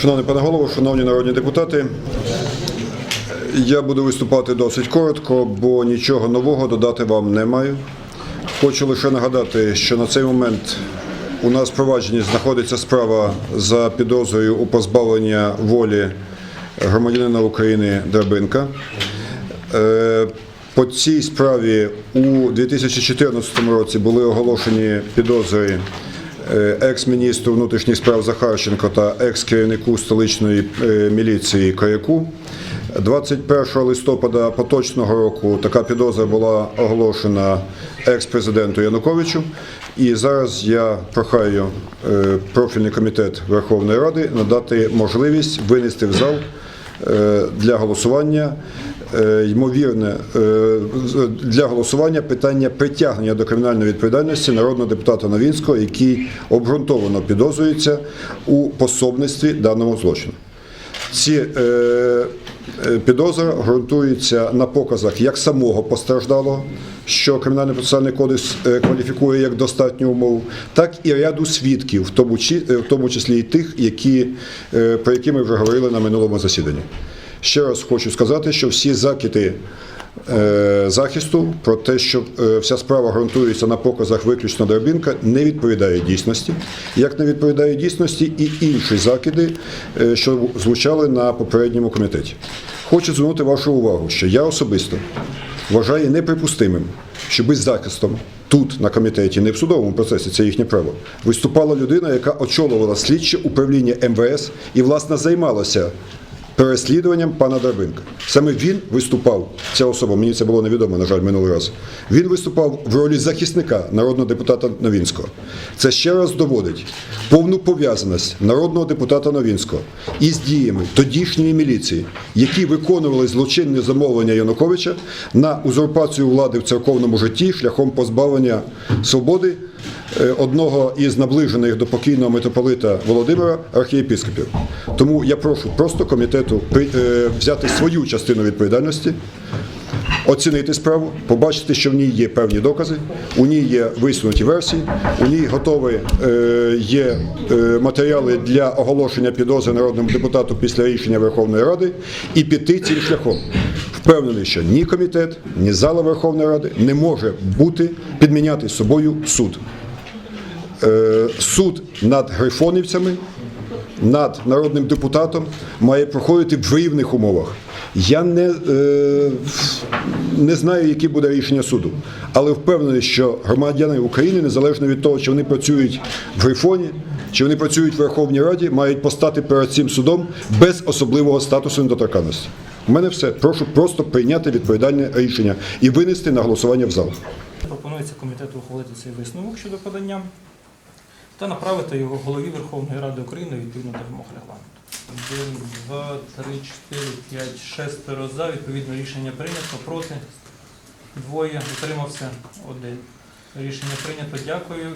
Шановний пане голово, шановні народні депутати, я буду виступати досить коротко, бо нічого нового додати вам не маю. Хочу лише нагадати, що на цей момент у нас в провадженні знаходиться справа за підозрою у позбавлення волі громадянина України Драбинка. Е, По цій справі у 2014 році були оголошені підозри екс-міністру внутрішніх справ Захарченко та екс-керівнику столичної е, міліції Коряку. 21 листопада поточного року така підозра була оголошена екс-президенту Януковичу. І зараз я прохаю е, профільний комітет Верховної Ради надати можливість винести в зал е, для голосування е, ймовірне е, для голосування питання притягнення до кримінальної відповідальності народного депутата Новінського, який обґрунтовано підозрюється у пособництві даному злочину. Ці е, підозри ґрунтуються на показах як самого постраждалого, що Кримінальний процесуальний кодекс е, кваліфікує як достатню умову, так і ряду свідків, в тому, е, числі і тих, які, е, про які ми вже говорили на минулому засіданні. Ще раз хочу сказати, що всі закиди е, захисту про те, що е, вся справа ґрунтується на показах виключно Драбінка, не відповідає дійсності. Як не відповідає дійсності і інші закиди, е, що звучали на попередньому комітеті. Хочу звернути вашу увагу, що я особисто вважаю неприпустимим, що без захистом тут на комітеті, не в судовому процесі, це їхнє право, виступала людина, яка очолювала слідче управління МВС і власне займалася переслідуванням пана Дарбинка. Саме він виступав, ця особа, мені це було невідомо, на жаль, минулий раз. Він виступав в ролі захисника народного депутата Новінського. Це ще раз доводить повну пов'язаність народного депутата Новінського із діями тодішньої міліції, які виконували злочинні замовлення Януковича на узурпацію влади в церковному житті шляхом позбавлення свободи е, одного із наближених до покійного митрополита Володимира архієпископів. Тому я прошу просто комітету е, взяти свою частину відповідальності, оцінити справу, побачити, що в ній є певні докази, у ній є висунуті версії, у ній готові е, є е, матеріали для оголошення підозри народному депутату після рішення Верховної Ради і піти цим шляхом. Впевнений, що ні комітет, ні зала Верховної Ради не може бути підміняти собою суд. Суд над грифонівцями, над народним депутатом має проходити в рівних умовах. Я не, е, не знаю, яке буде рішення суду, але впевнений, що громадяни України, незалежно від того, чи вони працюють в грифоні, чи вони працюють в Верховній Раді, мають постати перед цим судом без особливого статусу недоторканності. У мене все. Прошу просто прийняти відповідальне рішення і винести на голосування в зал. Пропонується комітету ухвалити цей висновок щодо подання та направити його голові Верховної Ради України відповідно до вимог регламенту. Один, два, три, чотири, п'ять, шестеро за. Відповідно рішення прийнято. Проти двоє. Утримався один. Рішення прийнято. Дякую.